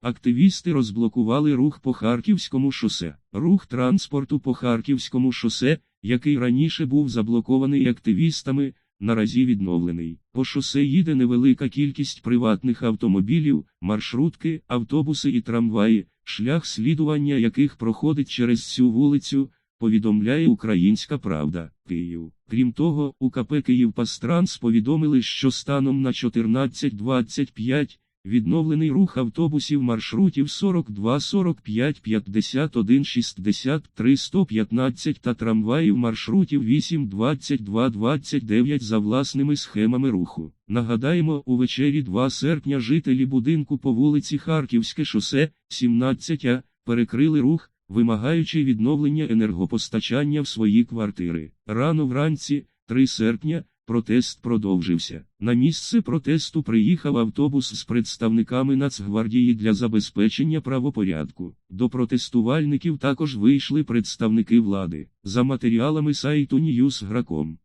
Активісти розблокували рух по Харківському шосе. Рух транспорту по Харківському шосе, який раніше був заблокований активістами, наразі відновлений. По шосе їде невелика кількість приватних автомобілів, маршрутки, автобуси і трамваї, шлях слідування яких проходить через цю вулицю, повідомляє Українська Правда, Київ. Крім того, у КП «Київпастранс» повідомили, що станом на 14.25 відновлений рух автобусів маршрутів 42, 45, 51, 63, 115 та трамваїв маршрутів 8, 22, 29 за власними схемами руху. Нагадаємо, увечері 2 серпня жителі будинку по вулиці Харківське шосе, 17 А, перекрили рух, вимагаючи відновлення енергопостачання в свої квартири. Рано вранці, 3 серпня, протест продовжився. На місце протесту приїхав автобус з представниками Нацгвардії для забезпечення правопорядку. До протестувальників також вийшли представники влади. За матеріалами сайту Newsgrakом.